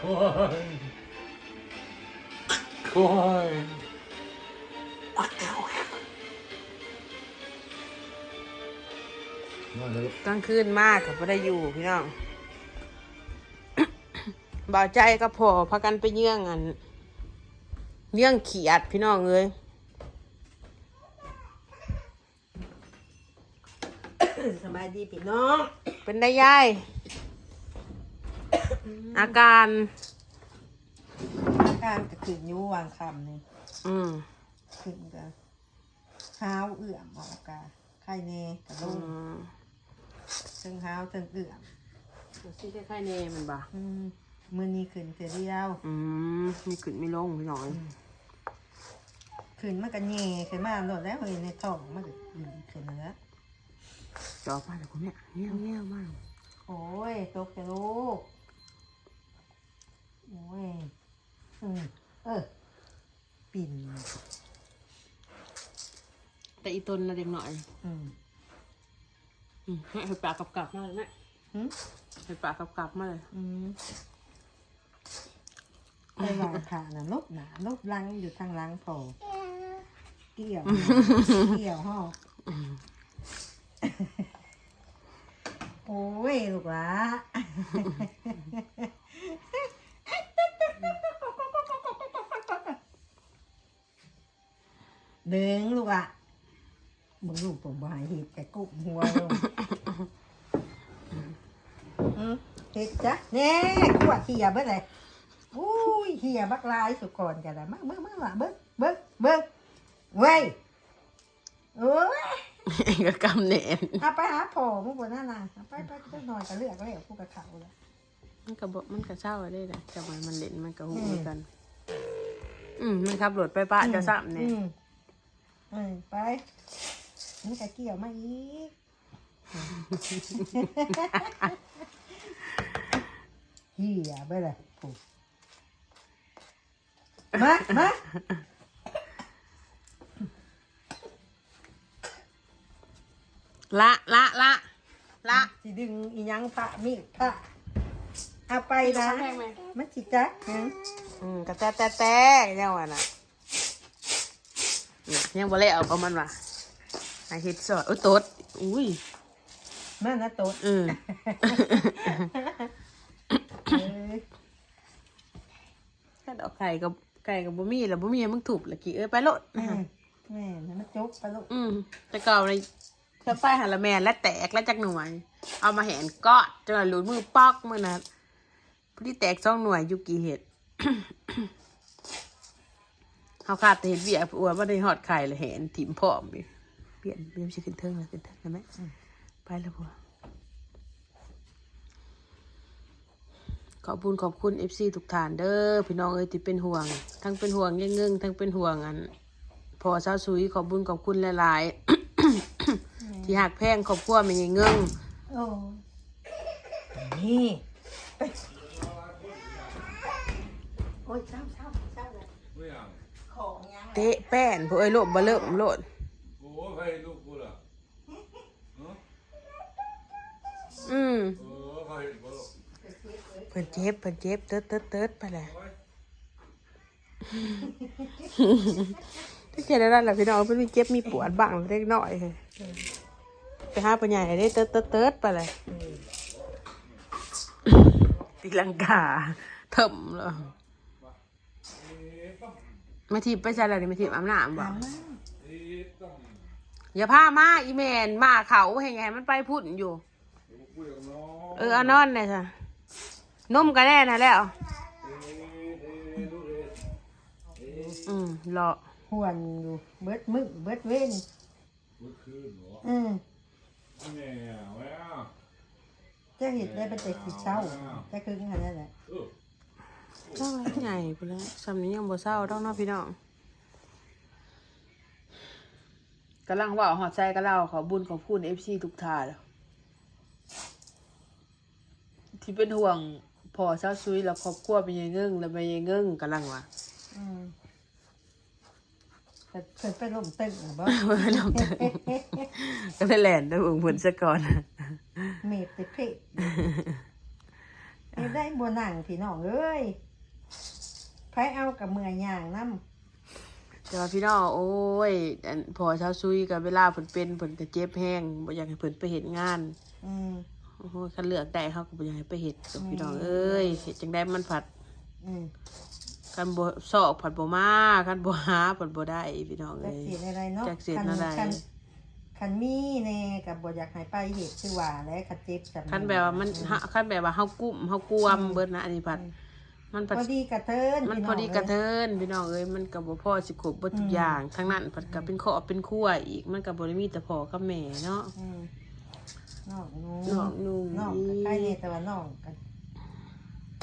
ควายควายมาแล้วลูกกลางคืนมากกับไม่ได้อยู่พี่น้อง บ่าวใจก็พอพากันไปเยื่องอันเยื่องเขียดพี่น้องเลยสบายดีพี่น้อง เป็นได้ย่าย อาการ อาการก็ขึ้นอยู่วางคำนี่อืมขึ้นก็เท้าเอื่อมออกกาไข้เนกระลอืงมซึ่งเท้าซึ่งเอื่อมซิคล้ายๆเนมันบ่าอืมมือนี้ขึ้นเสียเดียวอืมมีขึ้นมีลงพี่น้องขึ้นมันก็เง่ขึ้นมาโดดแล้วเฮ้ยในท้องมันก็ขึ้นขึ้นเนื้อจอบมาแล้วคุณแม่เงี้ยวเงี้ยวมากโอ้ยตกใจลูก โอ้ยอืมเออ ปิ่นแต่อีตนนะเด็กหน่อยอืมอืมให้ปากกับกลับมาเลยแม่หืมให้ปากกับกลับมาเลยอืมไปวางขาน่ะลบหนาลบหลังอยู่ทางหลังพอเกี่ยวเกี่ยวห่อโอ้ย ลูกหละ เด้งลูกอะมึงลูกผมบายเห็ดแต่กุบหัวลงอืมเห็ดจ้ะแน่ขวดเหี่ยเบิ้เลยอุ้ยเหี่ยบักลายสุกรกันละมาเบิ้งเบิ้งละเบิ้งเบิ้งเบิ้งเว้ยโอ้ยก็กำเนนเอาไปหาพ่อมึงบนหน้านาเอาไปไปจะหน่อยก็เลือกแล้วกูกับเขาแล้วมันก็บอกมันก็เศร้าได้แหละแต่มันมันเล่นมันก็หูอืมกัน อืมมันขับรถไปป้าจะซ้ำเนี่ย อืมอืมไปนี่จะเกี่ยวมาอีกเหี้ยไปเลยผูกมามาละละละละสิดึงอีหยังพระมีดพระเอาไปนะแพงไหมมันจิจักหยังอืมกระแตแต่แต่ยังวะน่ะ เนี่ยยังบ่เละเอาประมาณว่าไอเฮ็ดสอดโอ้ยโตดอุ้ยนั่นนะโต๊ดอืมเอ้ยถ้าดอกไก่กับไก่กับบ่มีแล้วบ่มีให้มึงถูกละกี่เอ้ยไปโลดแม่แม่นั่นมันจุกไปลูกอืมแต่เก่าเลยเธอไปหันละแม่และแตกและจักหน่วย เอามาแหนกอดจนหลุดมือปอกมือนะพอดีแตกสองหน่วยอยุกี่เห็ด เขาขาดแต่เห็ดเบียอ้วนว่าได้หอดไข่เลยแหนถิ่มพร้อมอีกเปลี่ยนเปลี่ยนชิขึ้นเทิงแล้วขึ้นเทิงได้ไหมไปแล้วพัวขอบคุณขอบคุณเอฟซีทุกท่านเด้อพี่น้องเอ้ยที่เป็นห่วง ทั้งเป็นห่วงยังเงิงทั้งเป็นห่วงอันพอเช้าสุยขอบบุญขอบคุณหลายๆ ที่หักแพงขอบครัวไม่ยังเงิงโอ้นี่โอ้ยเช้าเช้าเช้าเลยไม่ เอาของยังเตะแป้นผู้เอ้ยโลบบ่เริ่มโลดโอ้ใครลูกกูล่ะเนาะอืมเออใครบ่ลูกเพิ่นเจ็บเพิ่นเจ็บเติร์ดเติร์ดเติร์ดไปเลยโอ้ยที่เขียนได้แหละพี่น้องเพิ่นมีเจ็บมีปวดบ้างเล็กน้อยค่ะไปหาปัญญาได้เติร์ดเติร์ดเติร์ดไปเลยตีลังกาเถิมเลย มาทีบไปใช่อะไรนี่มาทีบอาบน้ำบ่อีต้องอย่าพามาอีแมนมาเขาให้ไงมันไปพุ่นอยู่คุยกับน้องเออเอานอนเลยจ้ะนมก็แน่นะแล้วเอ๊ะเอ๊ะลูกเอ๊ะเอ๊ะอืมรอหวนอยู่เบิดมึกเบิดเว้นเมื่อคืนเหรออืมแม่แม่จะเห็ดได้เป็นแต่ขี้เช้าจะคือขนาดนั้นแหละ เออเศร้าใหญ่ไปแล้วสำนี้ยังบ่เศร้าต้องเนาะพี่น้องกำลังว่าหอดใจก็เล่าขอบุญขอบคุณเอฟซีทุกท่านที่เป็นห่วงพอเช้าซุยแล้วครอบครัวเป็นยังเงิ่งแล้วเป็นยังเงิ่งกำลังว่าอืมแต่เพิ่นไปลมตึงเหรอบ่เมื่อลงถึงก็เลยแหลนด้วยองค์ผลซะก่อนเมดไปเพะเฮ็ดได้บ่นั่งพี่น้องเอ้ย ไผเอากับเมื่อยย่างนำแต่ว่าพี่น้องโอ้ยอันพอเช้าซุยกับเวลาเพิ่นเป็นเพิ่นก็เจ็บแห้งบ่อยากให้เพิ่นไปเฮ็ดงานอืม โอ้โหคันเลือกได้เขาก็บ่อยากให้ไปเฮ็ดกับพี่น้องเอ้ยเฮ็ดจังได้มันผัดอืมคันบ่ซอกผัดบ่มาคันบ่หาผัดบ่ได้พี่น้องจัเอ้กยสิอะไรเนาะจักสิอะไร คันคันมีแน่ก็บ่อยากให้ไปเฮ็ดคือว่าและคันเจ็บจำคันแบบว่ามันฮะคันแบบว่าเฮากุ้มเฮากวมเบิดนะอันนี้ผัดมั นพผัดอดีกระเทินมันพี่พอดีกระงเทินพี่น้องเอ้ยมันก็บ่พอสิครบเบิดทุอืกมอย่างทั้งนั้นผัดก็เป็นข้อเป็นครัวอีกมันก็บ่ได้มีแต่พ่อกับแม่เนาะ อืมนอกนูน้องนุ่งนอกก็ใกล้เนี่ยแต่ว่าน้องกัน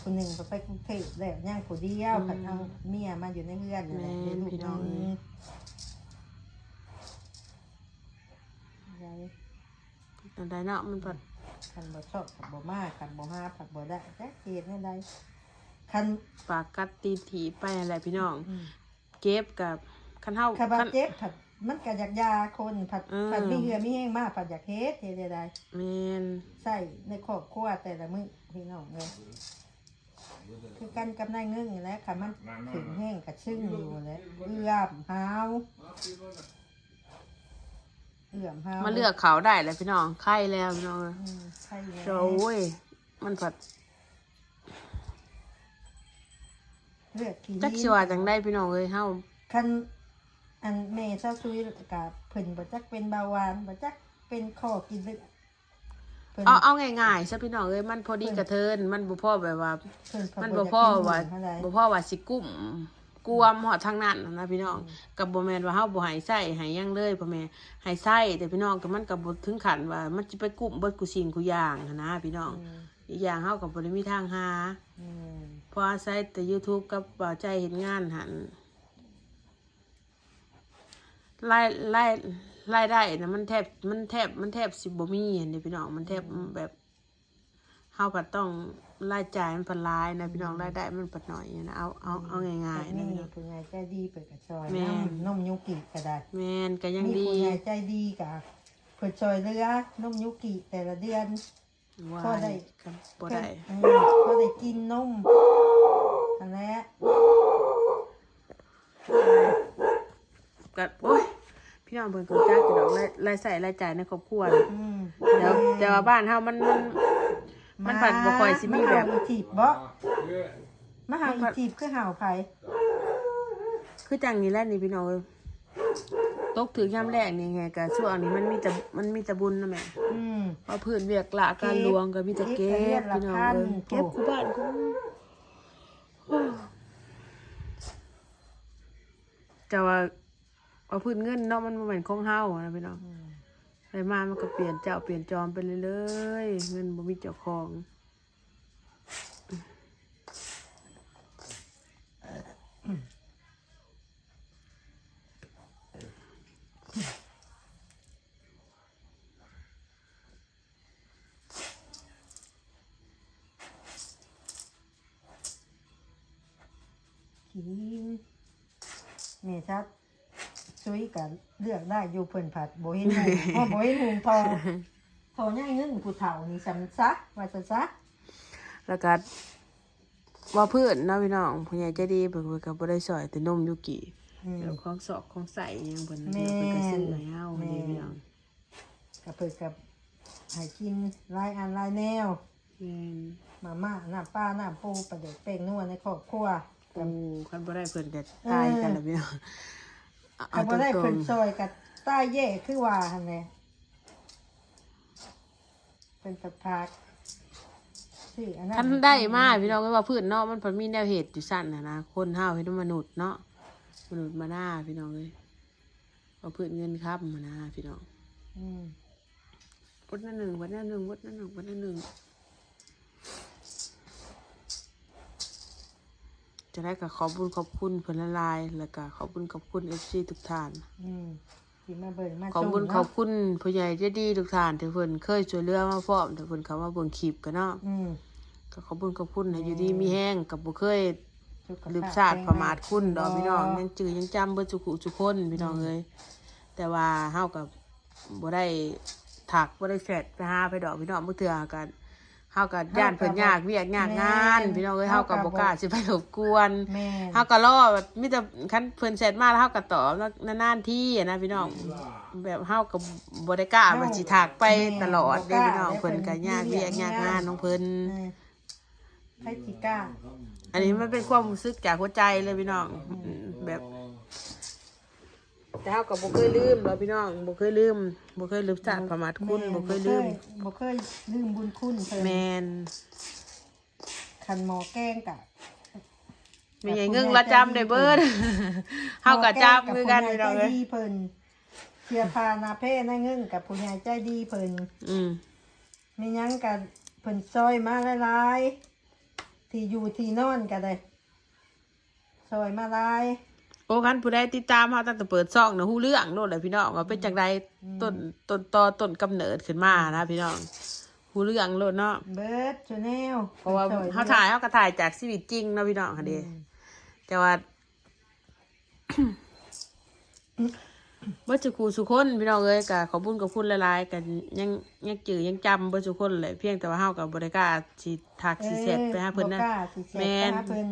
คนหนึ่งก็ไปกรุงเทพแล้วย่างผู้เดียวผัดเอาเมียมาอยู่ในเรือนนั่นแหละเดี๋ยวลูกหนึงยายอันใดเนาะมันผัดคันบ่ชอบผัดบ่มากคันบ่มาผัดบ่ได้แจ๊กเกตนี่ได้ คัน ปากกัดตีนถีไปอะไรพี่น้อง อืม เก็บกับคันเฮาคาบาคัน เจ็บผัดมันก็อยากยาคนผัดอืม ผัดมีเหือมีแห้งมากผัดอยากเฮ็ดเฮ็ดได้ได้แม่นใส่ในครอบครัวแต่ละมื้อพี่น้องเลยคือกันกับนายเงึ่งนี่แหละค่ะมันถึงแห้งกับซึ่งอยู่แหล้วเอื้อมหาวเอื้อมหาวมาเลือกเขาได้แล้วพี่น้องไข่แล้วพี่น้องเอ้ยอืมใช่แล้วโอ้ย มันผัด เลือกขี้จักสิว่าจังได้พี่น้องเอ้ยเฮาคันอันแม่เจ้าซุยกับเพิ่นบ่จักเป็นเบาหวานบ่จักเป็นข้อกินเลือดเพิ่นเอาเอาง่ายๆซะพี่น้องเอ้ยมันพอดีกระเทินมันบ่พอแบบว่าเพิ่นมันบ่บ่อยากพอกินว่าเท่าใดบ่พอว่าสิกุ้มกวมหอดทางนั้นน่ะนะพี่น้องกับบ่แม่นว่าเฮาบ่ให้ใส่ให้หยังเลยพ่อแม่ให้ใส่แต่พี่น้องก็มันก็บ่ถึงขั้นว่า มันสิไปกุ้มเบิดกูสิ่งกูอย่างหั้นนะพี่น้องอืมอีกอย่างเฮาก็บ่ได้มีทางหาอืมเพออาศัยแต่ YouTube กับบ่าวใจเฮ็ดงานหันรายรายรายได้นะมันแทบมันแทบมันแทบสิบ่มีอันนี้พี่น้องมันแทบแบบเฮาก็ต้องรายจ่ายมันพันหลายนะพี่น้องรายได้มันปัดหน่อยนะเอาเอาเอาง่ายๆนะนี่พี่น้องผู้ใหญ่ใจดีเปิดกระซอยแม่น้ำนมยุกิก็ได้แม่นก็ยังมีดีผู้ใหญ่ใจดีกะเปิดซอยเรือนมยุกิแต่ละเดือน ว่าพอได้ก็บ่ได้อืมพอได้กินนมอันนี้ก็โอ้ยพี่น้องเบิ่งก็จักอยู่ดอกรายรายใส่รายจ่ายในครอบครัวน่ะอืมแต่ว่าแต่ว่าบ้านเฮามันมัน มันผัดบ่ค่อยสิมีแบบาเห่าอีจีบบ่เพื่อมาเห่าอีจีบคือเห่าไผคือจังนี้แหละนี่พี่น้องเอ้ย ตกถึงยามแรกนี่ไงก็ช่วงนี้มันมีแต่มันมีแต่บุญนะแม่อืม เพราะพื้นเวียกละการลวงก็มีแต่เก็เก็บบพี่น้องเก็บเอ้ยเก็บเก็บคู่บ้านกูแต่ว่าเอาพื้นเงินเนาะมันบ่แม่นของเฮานะพี่น้องอืมไปมามันก็เปลี่ยนเจ้าเปลี่ยนจอมไปเรื่อยๆเงินบ่มีเจ้าของ กินแม่ชัดซุยกันเลือกได้อยู่เพิ่นผัดโบ่เห็นหมูอ๋อบ่เห็นหมูพอพอง่ายเงินผู้เฒ่านี่ซำซะว่าซะซะแล้วก็ว่าเพื่อนเนาะพี่น้องผู้ใหญ่ใจดีเพิ่นเพิ่นก็บ่ได้สอยแต่นมยุกิอืม แล้วของสอกของใส่อิหยังเพิ่นแม่เพิ่นก็ซื้อให้เฮาแม่นี่พี่น้องกับเพิ่นกับให้กินหลายอันหลายแนวแม่นมาม่าน้ำปลาน้ำปูประเด็กเป้งนัวในครอบครัวโอ้คันบ่ได้เพิ่นก็ตายกันแล้วพี่น้องใครบ่ได้ตรเพิ่งนซอยกับใต้แย่คือว่าหั่นแหละเป็นตะพักชื่ออันนั้นๆคันได้มาพี่น้องก็ว่าพื้นเนาะมันเพิ่นมีแนวเหตุอยู่สั่นน่ะนะคนเฮาเฮ็ดมนุษย์เนาะ มนุษย์มาหน้าพี่น้องเอ้ยว่าพื้นเงินครับมาหน้าพี่น้องอืมวัดนั่นหนึ่งวัดนั่นหนึ่งวัดนั่นหนึ่งวัดนั่นหนึ่งจะได้กับขอบคุญขอบคุณเพื่อนละลายแล้วก็ขอบคุญขอบคุณเอฟซีทุกท่านอืมที่มาเบิ่งมาขอบชมคุญเนาะขอบคุณผู้ใหญ่ใจดีทุกท่านที่เพิ่นเคยช่วยเหลือมาพร้อมที่เพิ่นเขามาเบิ่งคลิปกันเนาะอืมก็ขอบคุญขอบคุณให้อยู่ดีมีแห้งกับบ่เคยสุขภพ ลืมชาติประมาทคุณดอกพี่น้องยังจือยังจำเบิดสุขุสุคนพี่น้องเอ้ยแต่ว่าเฮากับบ่ได้ถักบ่ได้แฟดไปหาไปดอกพี่น้องมื้อเทื่อกันเฮาก็ย่านเพิ่นยากเวียกยากงานแม่นพี่น้องเอ้ยเฮาก็บ่กล้าสิไปรบกวนแม่เฮาก็รอแบบมีแต่คันเพิ่นเสร็จมาแล้วเฮาก็ตอบนานๆที่อะนะพี่น้องแบบเฮาก็บ่ได้กล้าว่าสิถากไปตลอดเด้พี่น้องเพิ่นก็ยากเวียกยากงานของเพิ่นเออ ไผสิกล้าอันนี้มันเป็นความรู้สึกจากหัวใจเลยพี่น้องอืมแบบ แต่เฮาก็บ่เคยลืมดอกพี่น้องบ่เคยลืมบ่เคยลืมชาติประมาทคุณบ่เคยลืมบ่เคยลืมบุญคุณเพิ่นแมนคันหมอแกล้งกะมีไงเงิ่งละจำได้เบิดเฮาก็จำคือกันพี่น้องใจเอ้ยดีเพิ่นเสียพานาเพนาเงินกับผู้ใหญ่ใจดีเพิ่นอืม มีหยังกับเพิ่นซอยมาหลายๆ ที่อยู่ที่นอนก็ได้ซอยมาหลายโอ้คันผู้ใดติดตามเฮาตั้งแต่เปิดช่องน่ะฮู้เรื่องโลดแหละพี่น้องว่าเป็นจังไดต้นต้นตอต้นกำเนิดขึ้นมานะพี่น้องฮู้เรื่องโลดเนาะเบิร์ดชแนลเพราะว่าเฮาถ่ายเฮาก็ถ่ายจากชีวิตจริงเนาะพี่น้องค่ะเด้แต่ว่า บ่จุกูสุคนพี่น้องเอ้ยก็ขอบุญกับคุณหลายๆกันยังยังจือยังจำบ่สุคนเลยเพียงแต่ว่าเฮาก็บ่ได้กล้าสิทักสิเสร็จไปหาเพิ่นนะบ่กล้าสิเสร็จแม่ไปนหาเพิ่น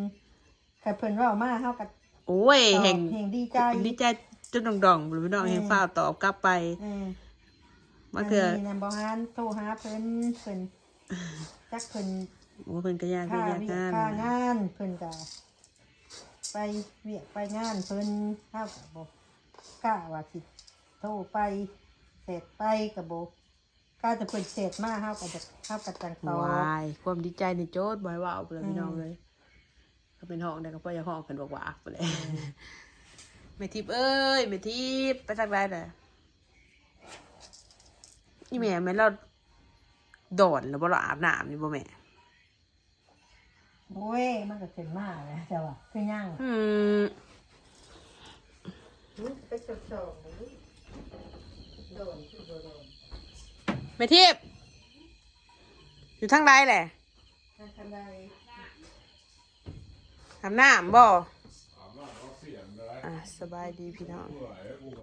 กับเพิ่นเว่ามาเฮาก็โอ้ยตอบแห่งแห่งดีใจดีใจจนดองๆเลยพี่น้องอืมแห่งฟ้าวตอบกลับไปเออมาเถื่อมีนำบ่ฮานโทรหาเพิ่นเพิ่นจักเพิ่นโอ้เพิ่นก็ยากค่าเวียกเวียงากนค่างานเพิ่นก็ไปเวียกไปงานเพิ่นเฮาก็บ่ กล้าว่าสิโทรไปเสร็จไปก็บ่กล้าจะเพิ่นเสร็จมาเฮาก็จะเฮาก็จังตอบวายความดีใจนี่โจทย์บ่ให้เว้าไปเลยพี่น้องเลยก็เป็นห้องได้ก็พ่ออยากห้องเพิ่นบอกว่าอักไปเลยแม่ทิพย์เอ้ยแม่ทิพย์ไปทางใดน่ะอีแม่แม่นเราโดดแล้วบ่เราอาบน้ำนี่บ่แม่โอ้ยมันก็ขึ้นมาแล้วจ้ะว่าคือหยังอืม ไปสอบๆนี่โดนคือบ่โดนแม่ทิพย์อยู่ทางใดแหละทางคันใดทำหน้ำบ่อาบน้ำเอาเสียงได้อะสบายดีพี่น้อง